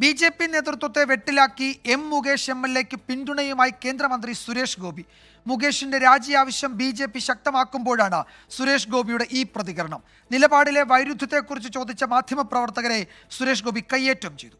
B J P നേതൃത്വത്തെ വെട്ടിലാക്കി M Mukesh M L എക്ക് പിന്തുണയുമായി കേന്ദ്രമന്ത്രി സുരേഷ് ഗോപി. മുകേഷിന്റെ രാജി ആവശ്യം ബി ജെ പി ശക്തമാക്കുമ്പോഴാണ് സുരേഷ് ഗോപിയുടെ ഈ പ്രതികരണം. നിലപാടിലെ വൈരുദ്ധ്യത്തെക്കുറിച്ച് ചോദിച്ച മാധ്യമപ്രവർത്തകരെ സുരേഷ് ഗോപി കയ്യേറ്റം ചെയ്തു.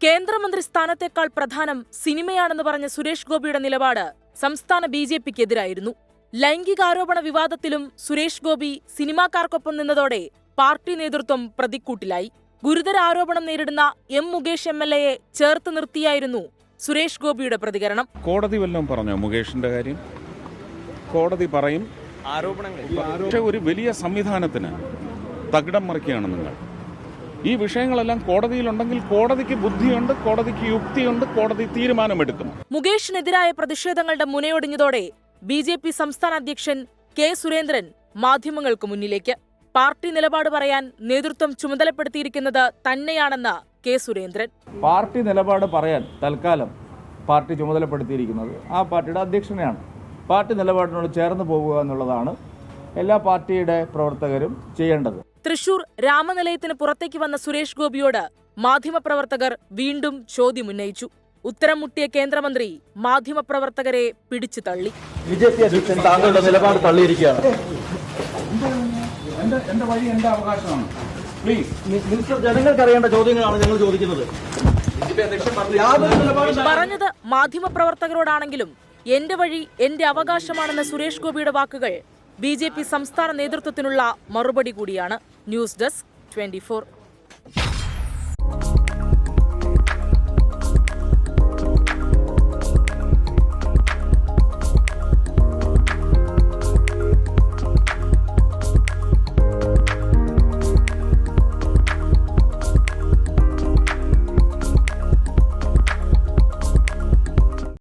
കേന്ദ്രമന്ത്രി സ്ഥാനത്തേക്കാൾ പ്രധാനം സിനിമയാണെന്ന് പറഞ്ഞ സുരേഷ് ഗോപിയുടെ നിലപാട് സംസ്ഥാന ബി ജെ പിക്കെതിരായിരുന്നു. ലൈംഗികാരോപണ വിവാദത്തിലും സുരേഷ് ഗോപി സിനിമാക്കാർക്കൊപ്പം നിന്നതോടെ പാർട്ടി നേതൃത്വം പ്രതിക്കൂട്ടിലായി. ഗുരുതര ആരോപണം നേരിടുന്ന എം മുകേഷ് എം എൽ എയെ ചേർത്ത് നിർത്തിയായിരുന്നു സുരേഷ് ഗോപിയുടെ പ്രതികരണം. കോടതി വല്ലതും പറഞ്ഞോ മുകേഷിന്റെ കാര്യം? കോടതി പറയും. ആരോപണങ്ങൾ. പക്ഷേ ഒരു വലിയ സംവിധാനത്തിന് തകിടം മറിക്കുകയാണ് നിങ്ങൾ. ഈ വിഷയങ്ങളെല്ലാം കോടതിയിലുണ്ടെങ്കിൽ കോടതിക്ക് ബുദ്ധിയുണ്ട് കോടതിക്ക് യുക്തിയുണ്ട് കോടതി തീരുമാനമെടുക്കും. മുകേഷിനെതിരായ പ്രതിഷേധങ്ങളുടെ മുനയൊടിഞ്ഞതോടെ ബി ജെ പി സംസ്ഥാന അധ്യക്ഷൻ കെ സുരേന്ദ്രൻ മാധ്യമങ്ങൾക്ക് മുന്നിലേക്ക്. പാർട്ടി നിലപാട് പറയാൻ നേതൃത്വം ചുമതലപ്പെടുത്തിയിരിക്കുന്നത് തന്നെയാണെന്ന് കെ സുരേന്ദ്രൻ. പാർട്ടി നിലപാട് പറയാൻ തൽക്കാലം പാർട്ടി ചുമതലപ്പെടുത്തിയിരിക്കുന്നത് ആ പാർട്ടിയുടെ അധ്യക്ഷനെയാണ്. പാർട്ടി നിലപാടിനോട് ചേർന്ന് പോകുക എന്നുള്ളതാണ് എല്ലാ പാർട്ടിയുടെ പ്രവർത്തകരും ചെയ്യേണ്ടത്. തൃശൂർ രാമനിലയത്തിന് പുറത്തേക്ക് വന്ന സുരേഷ് ഗോപിയോട് മാധ്യമപ്രവർത്തകർ വീണ്ടും ചോദ്യമുന്നയിച്ചു. ഉത്തരം മുട്ടിയ കേന്ദ്രമന്ത്രി മാധ്യമപ്രവർത്തകരെ പിടിച്ചു തള്ളി. ബി ജെ പി അധ്യക്ഷൻ താങ്കളുടെ നിലപാട് തള്ളിയിരിക്കുകയാണ്. എന്റെ എന്റെ വഴി എന്റെ അവകാശമാണ്. പ്ലീസ് മിനിസ്റ്റർ ജനങ്ങൾക്ക് അറിയേണ്ട ചോദ്യങ്ങളാണ് ഞങ്ങൾ ചോദിക്കുന്നത്. പറഞ്ഞത് മാധ്യമപ്രവർത്തകരോടാണെങ്കിലും എന്റെ വഴി എന്റെ അവകാശമാണെന്ന സുരേഷ് ഗോപിയുടെ വാക്കുകൾ ബി ജെ പി സംസ്ഥാന നേതൃത്വത്തിനുള്ള മറുപടി കൂടിയാണ്. News desk twenty